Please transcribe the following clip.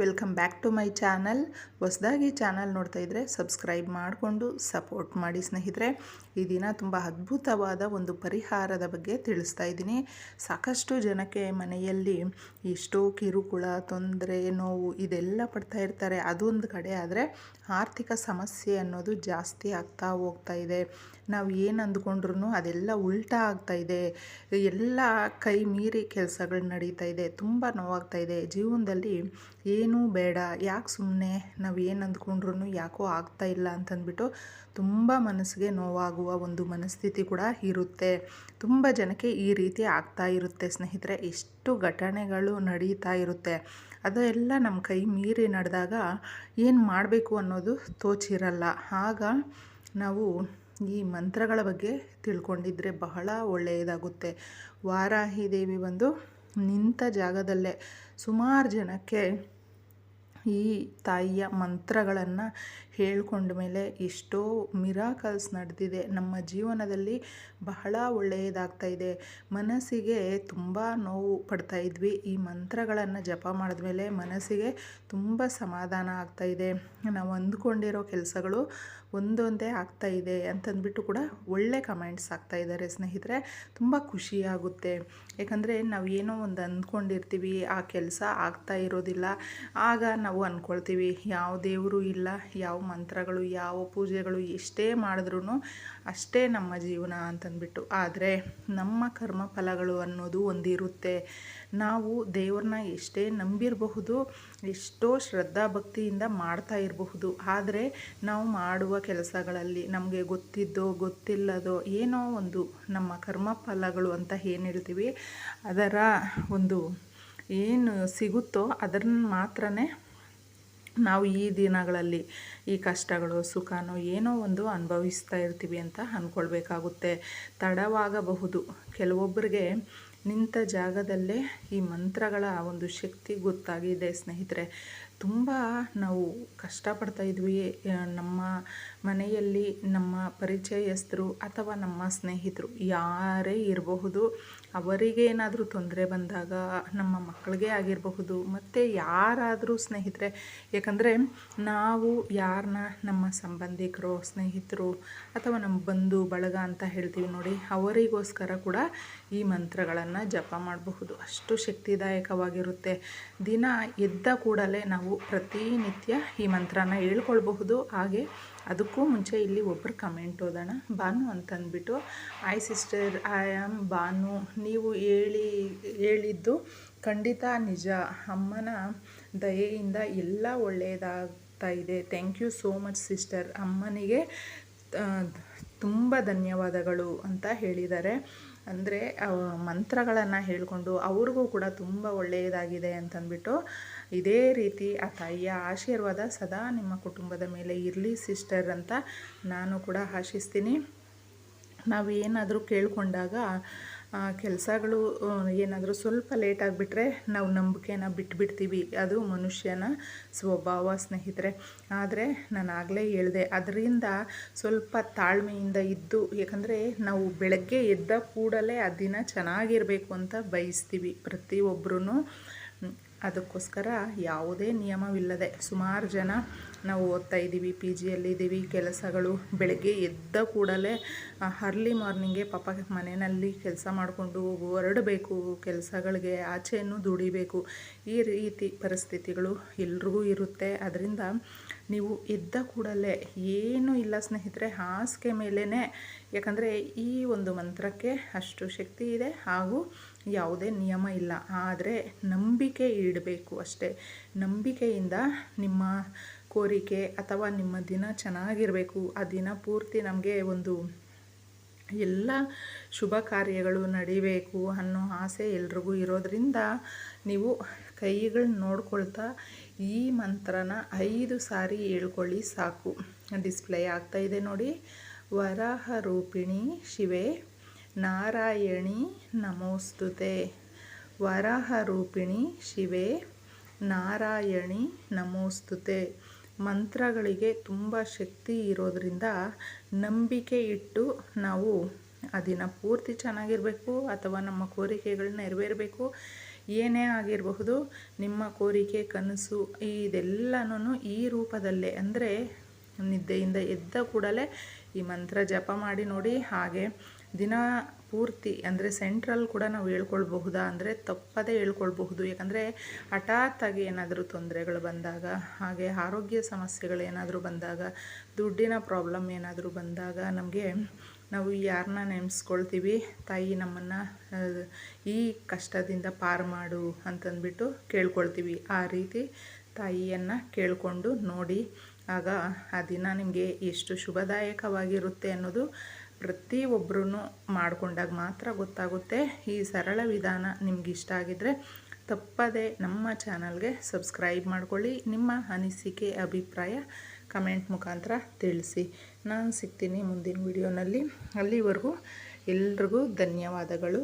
Welcome back to my channel. ಹೊಸದಾಗಿ channel ನೋಡ್ತಾ ಇದ್ದರೆ ಸಬ್ಸ್ಕ್ರೈಬ್ ಮಾಡಿಕೊಂಡು ಸಪೋರ್ಟ್ ಮಾಡಿ ಸ್ನೇಹಿತರೆ. ಈ ದಿನ ತುಂಬ ಅದ್ಭುತವಾದ ಒಂದು ಪರಿಹಾರದ ಬಗ್ಗೆ ತಿಳಿಸ್ತಾ ಇದ್ದೀನಿ. ಸಾಕಷ್ಟು ಜನಕ್ಕೆ ಮನೆಯಲ್ಲಿ ಎಷ್ಟೋ ಕಿರುಕುಳ, ತೊಂದರೆ, ನೋವು ಇದೆಲ್ಲ ಪಡ್ತಾ ಇರ್ತಾರೆ. ಅದೊಂದು ಕಡೆ ಆದರೆ ಆರ್ಥಿಕ ಸಮಸ್ಯೆ ಅನ್ನೋದು ಜಾಸ್ತಿ ಆಗ್ತಾ ಹೋಗ್ತಾ ಇದೆ. ನಾವು ಏನು ಅಂದ್ಕೊಂಡ್ರು ಅದೆಲ್ಲ ಉಲ್ಟಾ ಆಗ್ತಾ ಇದೆ. ಎಲ್ಲ ಕೈ ಮೀರಿ ಕೆಲಸಗಳು ನಡೀತಾ ಇದೆ. ತುಂಬ ನೋವಾಗ್ತಾ ಇದೆ. ಜೀವನದಲ್ಲಿ ಏನೂ ಬೇಡ. ಯಾಕೆ ಸುಮ್ಮನೆ ನಾವು ಏನು ಅಂದ್ಕೊಂಡ್ರೂ ಯಾಕೋ ಆಗ್ತಾ ಇಲ್ಲ ಅಂತಂದ್ಬಿಟ್ಟು ತುಂಬ ಮನಸ್ಸಿಗೆ ನೋವಾಗುವ ಒಂದು ಮನಸ್ಥಿತಿ ಕೂಡ ಇರುತ್ತೆ. ತುಂಬ ಜನಕ್ಕೆ ಈ ರೀತಿ ಆಗ್ತಾ ಇರುತ್ತೆ ಸ್ನೇಹಿತರೆ. ಎಷ್ಟು ಘಟನೆಗಳು ನಡೀತಾ ಇರುತ್ತೆ. ಅದೆಲ್ಲ ನಮ್ಮ ಕೈ ಮೀರಿ ನಡೆದಾಗ ಏನು ಮಾಡಬೇಕು ಅನ್ನೋದು ತೋಚಿರಲ್ಲ. ಆಗ ನಾವು ಈ ಮಂತ್ರಗಳ ಬಗ್ಗೆ ತಿಳ್ಕೊಂಡಿದ್ರೆ ಬಹಳ ಒಳ್ಳೆಯದಾಗುತ್ತೆ. ವಾರಾಹಿ ದೇವಿ ಬಂದು ನಿಂತ ಜಾಗದಲ್ಲೇ ಸುಮಾರು ಜನಕ್ಕೆ ಈ ತಾಯಿಯ ಮಂತ್ರಗಳನ್ನು ಹೇಳ್ಕೊಂಡ ಮೇಲೆ ಎಷ್ಟೋ ಮಿರಾಕಲ್ಸ್ ನಡೆದಿದೆ. ನಮ್ಮ ಜೀವನದಲ್ಲಿ ಬಹಳ ಒಳ್ಳೆಯದಾಗ್ತಾ ಇದೆ. ಮನಸ್ಸಿಗೆ ತುಂಬ ನೋವು ಪಡ್ತಾ ಇದ್ವಿ. ಈ ಮಂತ್ರಗಳನ್ನು ಜಪ ಮಾಡಿದ್ಮೇಲೆ ಮನಸ್ಸಿಗೆ ತುಂಬ ಸಮಾಧಾನ ಆಗ್ತಾ ಇದೆ. ನಾವು ಅಂದ್ಕೊಂಡಿರೋ ಕೆಲಸಗಳು ಒಂದೊಂದೇ ಆಗ್ತಾ ಇದೆ ಅಂತಂದ್ಬಿಟ್ಟು ಕೂಡ ಒಳ್ಳೆ ಕಮೆಂಟ್ಸ್ ಆಗ್ತಾ ಇದ್ದಾರೆ ಸ್ನೇಹಿತರೆ. ತುಂಬ ಖುಷಿಯಾಗುತ್ತೆ ಯಾಕಂದರೆ ನಾವು ಏನೋ ಒಂದು ಅಂದ್ಕೊಂಡಿರ್ತೀವಿ, ಆ ಕೆಲಸ ಆಗ್ತಾ ಇರೋದಿಲ್ಲ. ಆಗ ನಾವು ಅಂದ್ಕೊಳ್ತೀವಿ ಯಾವ ದೇವರು ಇಲ್ಲ, ಯಾವ ಮಂತ್ರಗಳು, ಯಾವ ಪೂಜೆಗಳು ಎಷ್ಟೇ ಮಾಡಿದ್ರೂ ಅಷ್ಟೇ ನಮ್ಮ ಜೀವನ ಅಂತಂದ್ಬಿಟ್ಟು. ಆದರೆ ನಮ್ಮ ಕರ್ಮ ಫಲಗಳು ಅನ್ನೋದು ಒಂದಿರುತ್ತೆ. ನಾವು ದೇವ್ರನ್ನ ಎಷ್ಟೇ ನಂಬಿರಬಹುದು, ಎಷ್ಟೋ ಶ್ರದ್ಧಾ ಭಕ್ತಿಯಿಂದ ಮಾಡ್ತಾ ಇರಬಹುದು. ಆದರೆ ನಾವು ಮಾಡುವ ಕೆಲಸಗಳಲ್ಲಿ ನಮಗೆ ಗೊತ್ತಿದ್ದೋ, ಗೊತ್ತಿಲ್ಲದೋ ಏನೋ ಒಂದು ನಮ್ಮ ಕರ್ಮ ಫಲಗಳು ಅಂತ ಏನು ಹೇಳ್ತೀವಿ, ಅದರ ಒಂದು ಏನು ಸಿಗುತ್ತೋ ಅದನ್ನು ಮಾತ್ರ ನಾವು ಈ ದಿನಗಳಲ್ಲಿ ಈ ಕಷ್ಟಗಳು, ಸುಖನೋ ಏನೋ ಒಂದು ಅನುಭವಿಸ್ತಾ ಇರ್ತೀವಿ ಅಂತ ಅಂದ್ಕೊಳ್ಬೇಕಾಗುತ್ತೆ ತಡವಾಗಬಹುದು. ಕೆಲವೊಬ್ಬರಿಗೆ ನಿಂತ ಜಾಗದಲ್ಲೇ ಈ ಮಂತ್ರಗಳ ಒಂದು ಶಕ್ತಿ ಗೊತ್ತಾಗಿದೆ ಸ್ನೇಹಿತರೆ. ತುಂಬ ನಾವು ಕಷ್ಟಪಡ್ತಾ ಇದ್ವಿ. ನಮ್ಮ ಮನೆಯಲ್ಲಿ ನಮ್ಮ ಪರಿಚಯಸ್ಥರು ಅಥವಾ ನಮ್ಮ ಸ್ನೇಹಿತರು ಯಾರೇ ಇರಬಹುದು, ಅವರಿಗೆ ಏನಾದರೂ ತೊಂದರೆ ಬಂದಾಗ, ನಮ್ಮ ಮಕ್ಕಳಿಗೆ ಆಗಿರಬಹುದು, ಮತ್ತು ಯಾರಾದರೂ ಸ್ನೇಹಿತರೆ. ಯಾಕಂದರೆ ನಾವು ಯಾರನ್ನ ನಮ್ಮ ಸಂಬಂಧಿಕರು, ಸ್ನೇಹಿತರು ಅಥವಾ ನಮ್ಮ ಬಂಧು, ಬಳಗ ಅಂತ ಹೇಳ್ತೀವಿ ನೋಡಿ, ಅವರಿಗೋಸ್ಕರ ಕೂಡ ಈ ಮಂತ್ರಗಳನ್ನು ಜಪ ಮಾಡಬಹುದು. ಅಷ್ಟು ಶಕ್ತಿದಾಯಕವಾಗಿರುತ್ತೆ. ದಿನ ಎದ್ದ ಕೂಡಲೇ ನಾವು ಪ್ರತಿನಿತ್ಯ ಈ ಮಂತ್ರನ ಹೇಳ್ಕೊಳ್ಬಹುದು. ಹಾಗೆ ಅದಕ್ಕೂ ಮುಂಚೆ ಇಲ್ಲಿ ಒಬ್ಬರು ಕಮೆಂಟ್ ಓದೋಣ. ಬಾನು ಅಂತಂದ್ಬಿಟ್ಟು I sister I am Banu ನೀವು ಹೇಳಿ, ಹೇಳಿದ್ದು ಖಂಡಿತ ನಿಜ. ಅಮ್ಮನ ದಯೆಯಿಂದ ಎಲ್ಲ ಒಳ್ಳೆಯದಾಗ್ತಾ ಇದೆ. Thank you so much sister. ಅಮ್ಮನಿಗೆ ತುಂಬ ಧನ್ಯವಾದಗಳು ಅಂತ ಹೇಳಿದ್ದಾರೆ. ಅಂದರೆ ಮಂತ್ರಗಳನ್ನು ಹೇಳಿಕೊಂಡು ಅವ್ರಿಗೂ ಕೂಡ ತುಂಬ ಒಳ್ಳೆಯದಾಗಿದೆ ಅಂತಂದ್ಬಿಟ್ಟು ಇದೇ ರೀತಿ ಆ ತಾಯಿಯ ಆಶೀರ್ವಾದ ಸದಾ ನಿಮ್ಮ ಕುಟುಂಬದ ಮೇಲೆ ಇರಲಿ ಸಿಸ್ಟರ್ ಅಂತ ನಾನು ಕೂಡ ಆಶಿಸ್ತೀನಿ. ನಾವು ಏನಾದರೂ ಕೇಳಿಕೊಂಡಾಗ ಕೆಲಸಗಳು ಏನಾದರೂ ಸ್ವಲ್ಪ ಲೇಟ್ ಆಗಿಬಿಟ್ರೆ ನಾವು ನಂಬಿಕೆನ ಬಿಟ್ಬಿಡ್ತೀವಿ. ಅದು ಮನುಷ್ಯನ ಸ್ವಭಾವ ಸ್ನೇಹಿತರೆ. ಆದರೆ ನಾನು ಆಗಲೇ ಹೇಳಿದೆ, ಅದರಿಂದ ಸ್ವಲ್ಪ ತಾಳ್ಮೆಯಿಂದ ಇದ್ದು, ಯಾಕಂದರೆ ನಾವು ಬೆಳಗ್ಗೆ ಎದ್ದ ಕೂಡಲೇ ಆ ದಿನ ಚೆನ್ನಾಗಿರಬೇಕು ಅಂತ ಬಯಸ್ತೀವಿ. ಪ್ರತಿಯೊಬ್ಬರೂ ಅದಕ್ಕೋಸ್ಕರ ಯಾವುದೇ ನಿಯಮವಿಲ್ಲದೆ ಸುಮಾರು ಜನ ನಾವು ಓದ್ತಾ ಇದ್ದೀವಿ ಪಿ ಜಿಯಲ್ಲಿದ್ದೀವಿ ಕೆಲಸಗಳು ಬೆಳಗ್ಗೆ ಎದ್ದ ಕೂಡಲೇ ಅರ್ಲಿ ಮಾರ್ನಿಂಗೆ ಪಾಪ ಮನೆಯಲ್ಲಿ ಕೆಲಸ ಮಾಡಿಕೊಂಡು ಹೊರಡಬೇಕು, ಕೆಲಸಗಳಿಗೆ ಆಚೆಯನ್ನು ದುಡಿಬೇಕು. ಈ ರೀತಿ ಪರಿಸ್ಥಿತಿಗಳು ಎಲ್ರಿಗೂ ಇರುತ್ತೆ. ಅದರಿಂದ ನೀವು ಎದ್ದ ಕೂಡಲೇ ಏನೂ ಇಲ್ಲ ಸ್ನೇಹಿತರೆ, ಹಾಸಿಗೆ ಮೇಲೇ ಯಾಕಂದರೆ ಈ ಒಂದು ಮಂತ್ರಕ್ಕೆ ಅಷ್ಟು ಶಕ್ತಿ ಇದೆ ಹಾಗೂ ಯಾವುದೇ ನಿಯಮ ಇಲ್ಲ. ಆದರೆ ನಂಬಿಕೆ ಇಡಬೇಕು ಅಷ್ಟೇ. ನಂಬಿಕೆಯಿಂದ ನಿಮ್ಮ ಕೋರಿಕೆ ಅಥವಾ ನಿಮ್ಮ ದಿನ ಚೆನ್ನಾಗಿರಬೇಕು. ಆ ದಿನ ಪೂರ್ತಿ ನಮಗೆ ಒಂದು ಎಲ್ಲ ಶುಭ ಕಾರ್ಯಗಳು ನಡಿಬೇಕು ಅನ್ನೋ ಆಸೆ ಎಲ್ರಿಗೂ ಇರೋದರಿಂದ ನೀವು ಕೈಗಳನ್ನ ನೋಡ್ಕೊಳ್ತಾ ಈ ಮಂತ್ರನ ಐದು ಸಾರಿ ಹೇಳ್ಕೊಳ್ಳಿ ಸಾಕು. ಡಿಸ್ಪ್ಲೇ ಆಗ್ತಾಯಿದೆ ನೋಡಿ. ವರಾಹ ರೂಪಿಣಿ ಶಿವೆ ನಾರಾಯಣಿ ನಮೋಸ್ತುತೆ. ವರಾಹ ರೂಪಿಣಿ ಶಿವೆ, ನಾರಾಯಣಿ ನಮೋಸ್ತುತೆ. ಮಂತ್ರಗಳಿಗೆ ತುಂಬ ಶಕ್ತಿ ಇರೋದರಿಂದ ನಂಬಿಕೆ ಇಟ್ಟು ನಾವು ಆ ಪೂರ್ತಿ ಚೆನ್ನಾಗಿರಬೇಕು ಅಥವಾ ನಮ್ಮ ಕೋರಿಕೆಗಳನ್ನ ನೆರವೇರಬೇಕು. ಏನೇ ಆಗಿರಬಹುದು, ನಿಮ್ಮ ಕೋರಿಕೆ, ಕನಸು ಇದೆಲ್ಲನೂ ಈ ರೂಪದಲ್ಲೇ. ಅಂದರೆ ನಿದ್ದೆಯಿಂದ ಎದ್ದ ಕೂಡಲೇ ಈ ಮಂತ್ರ ಜಪ ಮಾಡಿ ನೋಡಿ ಹಾಗೆ ದಿನ ಪೂರ್ತಿ ಅಂದರೆ ಸೆಂಟ್ರಲ್ ಕೂಡ ನಾವು ಹೇಳ್ಕೊಳ್ಬಹುದಾ? ಅಂದರೆ ತಪ್ಪದೇ ಹೇಳ್ಕೊಳ್ಬಹುದು. ಯಾಕಂದರೆ ಹಠಾತ್ತಾಗಿ ಏನಾದರೂ ತೊಂದರೆಗಳು ಬಂದಾಗ, ಹಾಗೆ ಆರೋಗ್ಯ ಸಮಸ್ಯೆಗಳು ಏನಾದರೂ ಬಂದಾಗ, ದುಡ್ಡಿನ ಪ್ರಾಬ್ಲಮ್ ಏನಾದರೂ ಬಂದಾಗ ನಮಗೆ ನಾವು ಯಾರನ್ನ ನೆನೆಸ್ಕೊಳ್ತೀವಿ? ತಾಯಿ ನಮ್ಮನ್ನು ಈ ಕಷ್ಟದಿಂದ ಪಾರು ಮಾಡು ಅಂತಂದ್ಬಿಟ್ಟು ಕೇಳ್ಕೊಳ್ತೀವಿ. ಆ ರೀತಿ ತಾಯಿಯನ್ನು ಕೇಳಿಕೊಂಡು ನೋಡಿ, ಆಗ ಆ ದಿನ ನಿಮಗೆ ಎಷ್ಟು ಶುಭದಾಯಕವಾಗಿರುತ್ತೆ ಅನ್ನೋದು ಪ್ರತಿಯೊಬ್ಬರೂ ಮಾಡಿಕೊಂಡಾಗ ಮಾತ್ರ ಗೊತ್ತಾಗುತ್ತೆ. ಈ ಸರಳ ವಿಧಾನ ನಿಮ್ಗೆ ಇಷ್ಟ ಆಗಿದ್ರೆ ತಪ್ಪದೆ ನಮ್ಮ ಚಾನಲ್ಗೆ ಸಬ್ಸ್ಕ್ರೈಬ್ ಮಾಡ್ಕೊಳ್ಳಿ. ನಿಮ್ಮ ಅನಿಸಿಕೆ, ಅಭಿಪ್ರಾಯ ಕಮೆಂಟ್ ಮುಖಾಂತರ ತಿಳಿಸಿ. ನಾನು ಸಿಗ್ತೀನಿ ಮುಂದಿನ ವಿಡಿಯೋನಲ್ಲಿ. ಅಲ್ಲಿವರೆಗೂ ಎಲ್ರಿಗೂ ಧನ್ಯವಾದಗಳು.